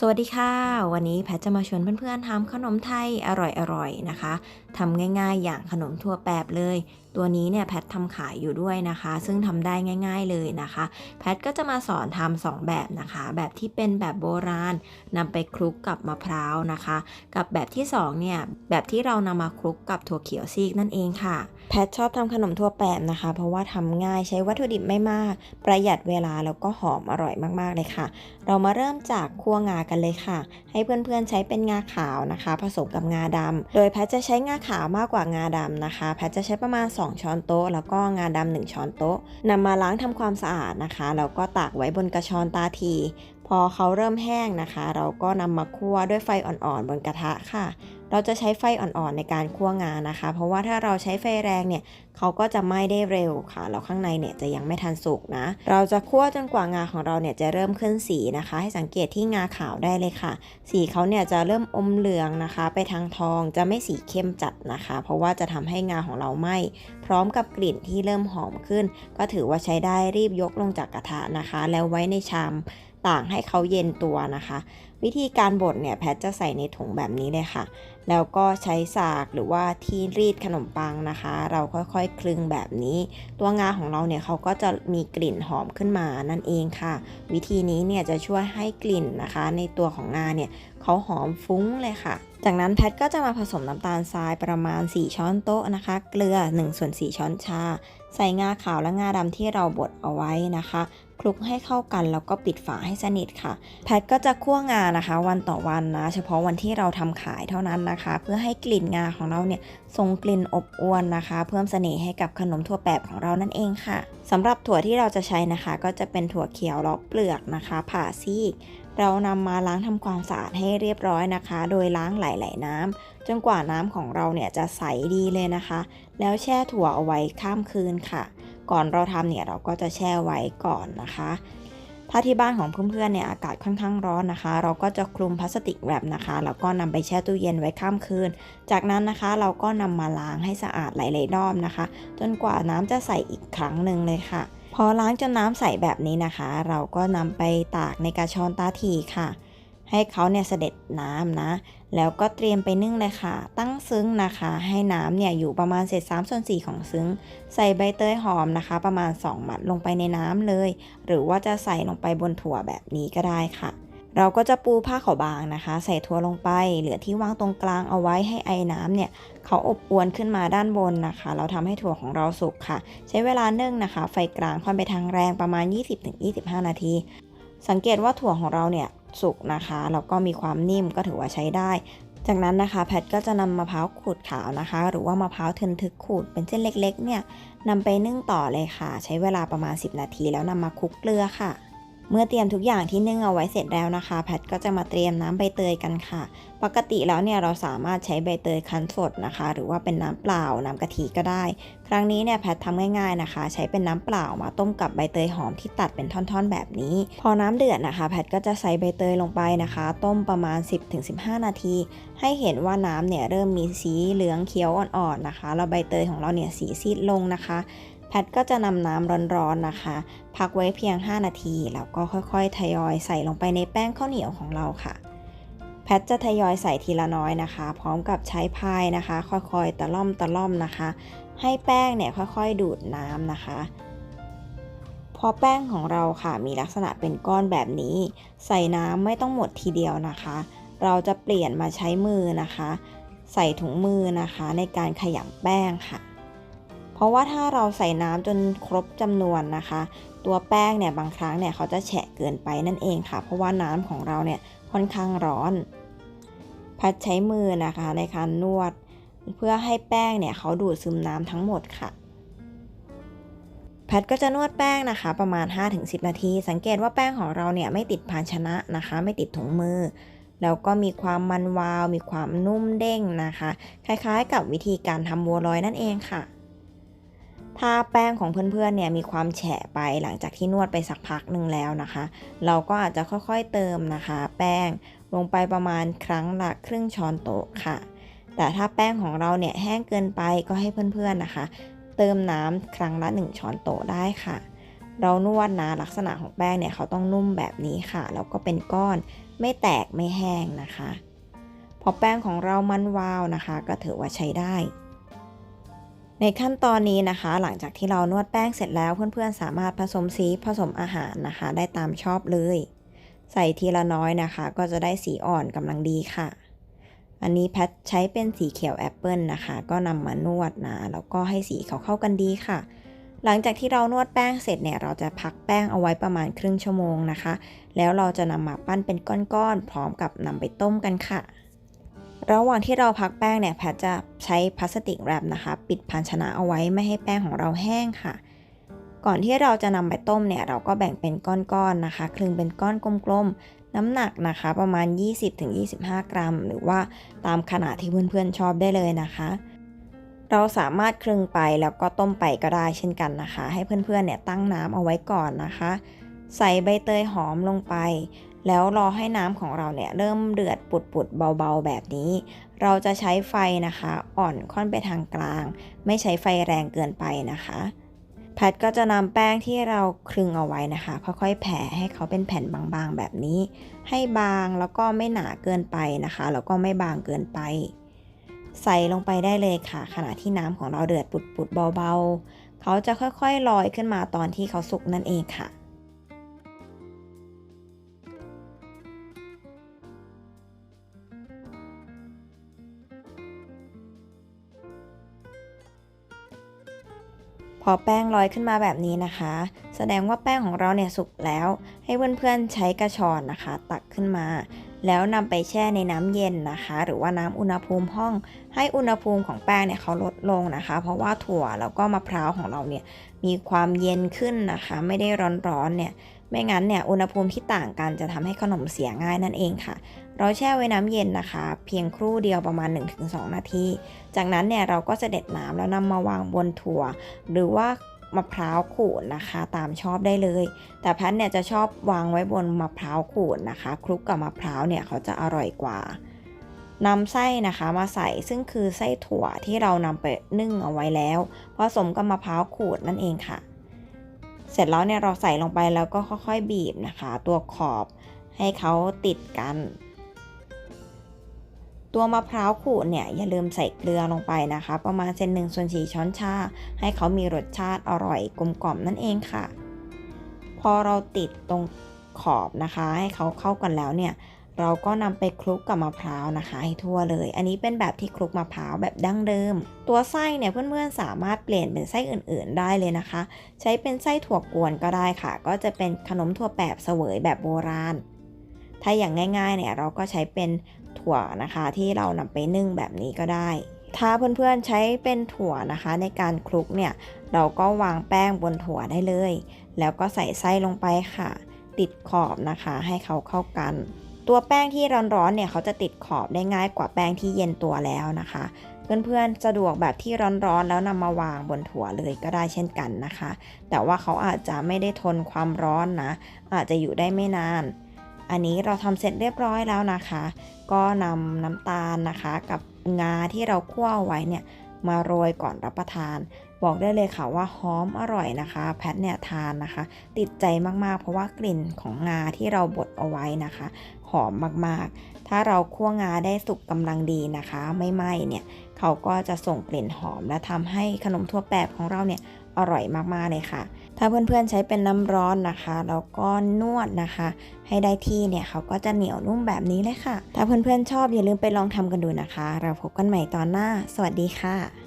สวัสดีค่ะ วันนี้แพทจะมาชวนเพื่อนๆทำขนมไทยอร่อยๆนะคะทำง่ายๆ อย่างขนมทั่วแปบเลย ตัวนี้เนี่ยแพททำขายอยู่ด้วยนะคะ ซึ่งทำได้ง่าย ๆเลยนะคะ แพทก็จะมาสอนทำสองแบบนะคะ แบบที่เป็นแบบโบราณนำไปคลุกกับมะพร้าวนะคะ กับแบบที่สองเนี่ยแบบที่เรานำมาคลุกกับถั่วเขียวซีกนั่นเองค่ะ แพทชอบทำขนมทั่วแปบนะคะ เพราะว่าทำง่ายใช้วัตถุดิบไม่มาก ประหยัดเวลาแล้วก็หอมอร่อยมากๆเลยค่ะ เรามาเริ่มจากคั่วงากันเลยค่ะ ให้เพื่อนๆใช้เป็นงาขาวนะคะ ผสมกับงาดำโดยแพทจะใช้งาขาวมากกว่างาดำนะคะ แพทจะใช้ประมาณ2ช้อนโต๊ะ แล้วก็งาดำ1ช้อนโต๊ะนำมาล้างทำความสะอาดนะคะ แล้วก็ตากไว้บนกระชอนตาที พอเขาเริ่มแห้งนะคะ เราก็นำมาคั่วด้วยไฟอ่อนๆบนกระทะค่ะ เราจะใช้ไฟอ่อนๆในการคั่วงานนะคะ เพราะว่าถ้าเราใช้ไฟแรงเนี่ยเขาก็จะไหม้ได้เร็วค่ะ แล้วข้างในเนี่ยจะยังไม่ทันสุกนะ เราจะคั่วจนกว่างาของเราเนี่ยจะเริ่มขึ้นสีนะคะ ให้สังเกตที่งาขาวได้เลยค่ะ สีเขาเนี่ยจะเริ่มอมเหลืองนะคะ ไปทางทองจะไม่สีเข้มจัดนะคะ เพราะว่าจะทำให้งาของเราไหม้พร้อมกับกลิ่นที่เริ่มหอมขึ้น ก็ถือว่าใช้ได้รีบยกลงจากกระทะนะคะ แล้วไว้ในชามต่างให้เขาเย็นตัวนะคะ วิธีการบดเนี่ยแพทจะใส่ในถุงแบบนี้เลยค่ะ แล้วก็ใช้สากหรือว่าที่รีดขนมปังนะคะ เราค่อยๆ คลึงแบบนี้ ตัวงาของเราเนี่ยเขาก็จะมีกลิ่นหอมขึ้นมานั่นเองค่ะ วิธีนี้เนี่ยจะช่วยให้กลิ่นนะคะ ในตัวของงาเนี่ยเขาหอมฟุ้งเลยค่ะจากนั้นแพทก็จะมาผสมน้ำตาลทรายประมาณ 4 ช้อนโต๊ะนะคะ เกลือ1ส่วน4ช้อนชา ใส่งาขาวและงาดำที่เราบดเอาไว้นะคะ คลุกให้เข้ากันแล้วก็ปิดฝาให้สนิทค่ะ แพทก็จะคั่วงานะคะ วันต่อวันนะ เฉพาะวันที่เราทำขายเท่านั้นนะคะ เพื่อให้กลิ่นงาของเราเนี่ยทรงกลิ่นอบอวนนะคะ เพิ่มเสน่ห์ให้กับขนมถั่วแปบของเรานั่นเองค่ะสำหรับถั่วที่เราจะใช้นะคะ ก็จะเป็นถั่วเขียวลอกเปลือกนะคะ ผ่าซีกเรานำมาล้างทำความสะอาดให้เรียบร้อยนะคะ โดยล้างไหลๆน้ำจนกว่าน้ำของเราเนี่ยจะใสดีเลยนะคะ แล้วแช่ถั่วเอาไว้ข้ามคืนค่ะ ก่อนเราทำเนี่ยเราก็จะแช่ไว้ก่อนนะคะ ถ้าที่บ้านของเพื่อนๆเนี่ยอากาศค่อนข้างร้อนนะคะ เราก็จะคลุมพลาสติกแรปนะคะ แล้วก็นำไปแช่ตู้เย็นไว้ข้ามคืน จากนั้นนะคะเราก็นำมาล้างให้สะอาดหลายๆรอบนะคะ จนกว่าน้ำจะใสอีกครั้งหนึ่งเลยค่ะ พอล้างจนน้ำใสแบบนี้นะคะ เราก็นำไปตากในกระชอนตาทีค่ะ ให้เขาเนี่ยเสด็จน้ำนะ แล้วก็เตรียมไปนึ่งเลยค่ะ ตั้งซึ้งนะคะ ให้น้ำเนี่ยอยู่ประมาณเศษ3ส่วน4ของซึ้ง ใส่ใบเตยหอมนะคะ ประมาณ 2 หมัดลงไปในน้ำเลย หรือว่าจะใส่ลงไปบนถั่วแบบนี้ก็ได้ค่ะ เราก็จะปูผ้าขาวบางนะคะ ใส่ถั่วลงไป เหลือที่ว่างตรงกลางเอาไว้ให้ไอ้น้ำเนี่ยเขาอบอวนขึ้นมาด้านบนนะคะ เราทำให้ถั่วของเราสุกค่ะ ใช้เวลานึ่งนะคะ ไฟกลางค่อนไปทางแรงประมาณ 20-25 นาที สังเกตว่าถั่วของเราเนี่ย สุกนะคะ แล้วก็มีความนิ่มก็ถือว่าใช้ได้ จากนั้นนะคะแพทก็จะนำมะพร้าวขูดขาวนะคะ หรือว่ามะพร้าวทึนทึกขูดเป็นเส้นเล็กๆเนี่ยนำไปนึ่งต่อเลยค่ะ ใช้เวลาประมาณ 10 นาทีแล้วนำมาคลุกเกลือค่ะ เมื่อเตรียมทุกอย่างที่นึ่งเอาไว้เสร็จแล้วนะคะ แพทก็จะมาเตรียมน้ำใบเตยกันค่ะ ปกติแล้วเนี่ยเราสามารถใช้ใบเตยคั้นสดนะคะ หรือว่าเป็นน้ำเปล่าน้ำกะทิก็ได้ ครั้งนี้เนี่ยแพททำง่ายๆนะคะ ใช้เป็นน้ำเปล่ามาต้มกับใบเตยหอมที่ตัดเป็นท่อนๆ แบบนี้ พอน้ำเดือดนะคะ แพทก็จะใส่ใบเตยลงไปนะคะ ต้มประมาณ 10-15 นาที ให้เห็นว่าน้ำเนี่ยเริ่มมีสีเหลืองเขียวอ่อนๆนะคะแล้วใบเตยของเราเนี่ยสีซีดลงนะคะ แพทก็จะนำน้ำร้อนๆนะคะ พักไว้เพียง 5 นาที แล้วก็ค่อยๆ ทยอยใส่ลงไปในแป้งข้าวเหนียวของเราค่ะ แพทจะทยอยใส่ทีละน้อยนะคะ พร้อมกับใช้พายนะคะ ค่อยๆ ตะล่อมตะล่อมนะคะ ให้แป้งเนี่ยค่อยๆ ดูดน้ำนะคะพอแป้งของเราค่ะมีลักษณะเป็นก้อนแบบนี้ ใส่น้ำไม่ต้องหมดทีเดียวนะคะ เราจะเปลี่ยนมาใช้มือนะคะ ใส่ถุงมือนะคะในการขยำแป้งค่ะ เพราะว่าถ้าเราใส่น้ำจนครบจำนวนนะคะ ตัวแป้งเนี่ยบางครั้งเนี่ยเขาจะแฉะเกินไปนั่นเองค่ะ เพราะว่าน้ำของเราเนี่ยค่อนข้างร้อน พัดใช้มือนะคะในการนวด เพื่อให้แป้งเนี่ยเขาดูดซึมน้ำทั้งหมดค่ะแพทก็จะนวดแป้งนะคะ ประมาณ 5-10 นาที สังเกตว่าแป้งของเราเนี่ยไม่ติดภาชนะนะคะ ไม่ติดถุงมือ แล้วก็มีความมันวาว มีความนุ่มเด้งนะคะ คล้ายๆ กับวิธีการทำบัวลอยนั่นเองค่ะ ถ้าแป้งของเพื่อนๆเนี่ยมีความแฉะไปหลังจากที่นวดไปสักพักหนึ่งแล้วนะคะ เราก็อาจจะค่อยๆเติมนะคะ แป้งลงไปประมาณครั้งละครึ่งช้อนโต๊ะค่ะ แต่ถ้าแป้งของเราเนี่ยแห้งเกินไปก็ให้เพื่อนๆนะคะ เติมน้ำครั้งละ 1 ช้อนโต๊ะได้ค่ะ เรานวดนะลักษณะของแป้งเนี่ยเขาต้องนุ่มแบบนี้ค่ะแล้วก็เป็นก้อนไม่แตกไม่แห้งนะคะ พอแป้งของเรามันวาวนะคะ ก็ถือว่าใช้ได้ ในขั้นตอนนี้นะคะ หลังจากที่เรานวดแป้งเสร็จแล้วเพื่อนๆ สามารถผสมสีผสมอาหารนะคะ ได้ตามชอบเลย ใส่ทีละน้อยนะคะ ก็จะได้สีอ่อนกำลังดีค่ะ อันนี้แพทใช้เป็นสีเขียวแอปเปิลนะคะ ก็นำมานวดนะแล้วก็ให้สีเขาเข้ากันดีค่ะ หลังจากที่เรานวดแป้งเสร็จเนี่ยเราจะพักแป้งเอาไว้ประมาณครึ่งชั่วโมงนะคะ แล้วเราจะนำมาปั้นเป็นก้อนๆพร้อมกับนำไปต้มกันค่ะ ระหว่างที่เราพักแป้งเนี่ยแพทจะใช้พลาสติกแรปนะคะ ปิดภาชนะเอาไว้ไม่ให้แป้งของเราแห้งค่ะ ก่อนที่เราจะนำไปต้มเนี่ยเราก็แบ่งเป็นก้อนๆนะคะ คลึงเป็นก้อนกลมๆ น้ำหนักนะคะประมาณ 20-25 กรัม หรือว่าตามขนาดที่เพื่อนๆชอบได้เลยนะคะ เราสามารถคลึงไปแล้วก็ต้มไปก็ได้เช่นกันนะคะ ให้เพื่อนๆเนี่ยตั้งน้ำเอาไว้ก่อนนะคะ ใส่ใบเตยหอมลงไป แล้วรอให้น้ำของเราเนี่ยเริ่มเดือดปุดๆเบาๆแบบนี้ เราจะใช้ไฟนะคะ อ่อนค่อนไปทางกลาง ไม่ใช้ไฟแรงเกินไปนะคะ แพทก็จะนำแป้งที่เราคลึงเอาไว้นะคะ ค่อยๆแผ่ให้เขาเป็นแผ่นบางๆแบบนี้ ให้บางแล้วก็ไม่หนาเกินไปนะคะแล้วก็ไม่บางเกินไป ใส่ลงไปได้เลยค่ะ ขณะที่น้ำของเราเดือดปุดๆเบาๆ เขาจะค่อยๆลอยขึ้นมาตอนที่เขาสุกนั่นเองค่ะ อแป้งลอยขึ้นมาแบบนี้นะคะ แสดงว่าแป้งของเราเนี่ยสุกแล้ว ให้เพื่อนๆใช้กระชอนนะคะ ตักขึ้นมา แล้วนำไปแช่ในน้ำเย็นนะคะ หรือว่าน้ำอุณหภูมิห้อง ให้อุณหภูมิของแป้งเนี่ยเขาลดลงนะคะ เพราะว่าถั่วแล้วก็มะพร้าวของเราเนี่ยมีความเย็นขึ้นนะคะ ไม่ได้ร้อนๆเนี่ย ไม่งั้นเนี่ยอุณหภูมิที่ต่างกันจะทำให้ขนมเสียง่ายนั่นเองค่ะ เราแช่ไว้น้ำเย็นนะคะ เพียงครู่เดียวประมาณ 1-2 นาที จากนั้นเนี่ยเราก็จะเด็ดน้ำแล้วนำมาวางบนถั่ว หรือว่ามะพร้าวขูดนะคะ ตามชอบได้เลย แต่แพทเนี่ยจะชอบวางไว้บนมะพร้าวขูดนะคะคลุกกับมะพร้าวเนี่ยเขาจะอร่อยกว่านำไส้นะคะมาใส่ซึ่งคือไส้ถั่วที่เรานำไปนึ่งเอาไว้แล้วผสมกับมะพร้าวขูดนั่นเองค่ะ เสร็จแล้วเนี่ยเราใส่ลงไปแล้วก็ค่อยๆบีบนะคะ ตัวขอบให้เขาติดกัน ตัวมะพร้าวขูดเนี่ยอย่าลืมใส่เกลือลงไปนะคะ ประมาณเซนหนึ่งส่วนสี่ช้อนชา ให้เขามีรสชาติอร่อยกลมกล่อมนั่นเองค่ะ พอเราติดตรงขอบนะคะ ให้เขาเข้ากันแล้วเนี่ย เราก็นำไปคลุกกับมะพร้าวนะคะให้ทั่วเลย อันนี้เป็นแบบที่คลุกมะพร้าวแบบดั้งเดิม ตัวไส้เนี่ยเพื่อนๆสามารถเปลี่ยนเป็นไส้อื่นๆ ได้เลยนะคะ ใช้เป็นไส้ถั่วกวนก็ได้ค่ะ ก็จะเป็นขนมถั่วแปบเสวยแบบโบราณ ถ้าอย่างง่ายๆเนี่ยเราก็ใช้เป็นถั่วนะคะ ที่เรานำไปนึ่งแบบนี้ก็ได้ ถ้าเพื่อนๆใช้เป็นถั่วนะคะ ในการคลุกเนี่ยเราก็วางแป้งบนถั่วได้เลย แล้วก็ใส่ไส้ลงไปค่ะ ติดขอบนะคะ ให้เขาเข้ากัน ตัวแป้งที่ร้อนๆเนี่ยเขาจะติดขอบได้ง่ายกว่าแป้งที่เย็นตัวแล้วนะคะ เพื่อนๆสะดวกแบบที่ร้อนๆแล้วนำมาวางบนถั่วเลยก็ได้เช่นกันนะคะ แต่ว่าเขาอาจจะไม่ได้ทนความร้อนนะ อาจจะอยู่ได้ไม่นาน อันนี้เราทำเสร็จเรียบร้อยแล้วนะคะ ก็นำน้ำตาลนะคะ กับงาที่เราคั่วไว้เนี่ยมาโรยก่อนรับประทาน บอกได้เลยค่ะว่าหอมอร่อยนะคะ แพทเนี่ยทานนะคะ ติดใจมากๆ เพราะว่ากลิ่นของงาที่เราบดเอาไว้นะคะ อมมากๆ ถ้าเราคั่วงาได้สุกกำลังดีนะคะ ไม่ไหม้เนี่ยเขาก็จะส่งกลิ่นหอม และทำให้ขนมทั่วแปบของเราเนี่ยอร่อยมากๆเลยค่ะ ถ้าเพื่อนๆใช้เป็นน้ำร้อนนะคะ แล้วก็นวดนะคะ ให้ได้ที่เนี่ยเขาก็จะเหนียวนุ่มแบบนี้เลยค่ะ ถ้าเพื่อนๆชอบอย่าลืมไปลองทำกันดูนะคะ เราพบกันใหม่ตอนหน้า สวัสดีค่ะ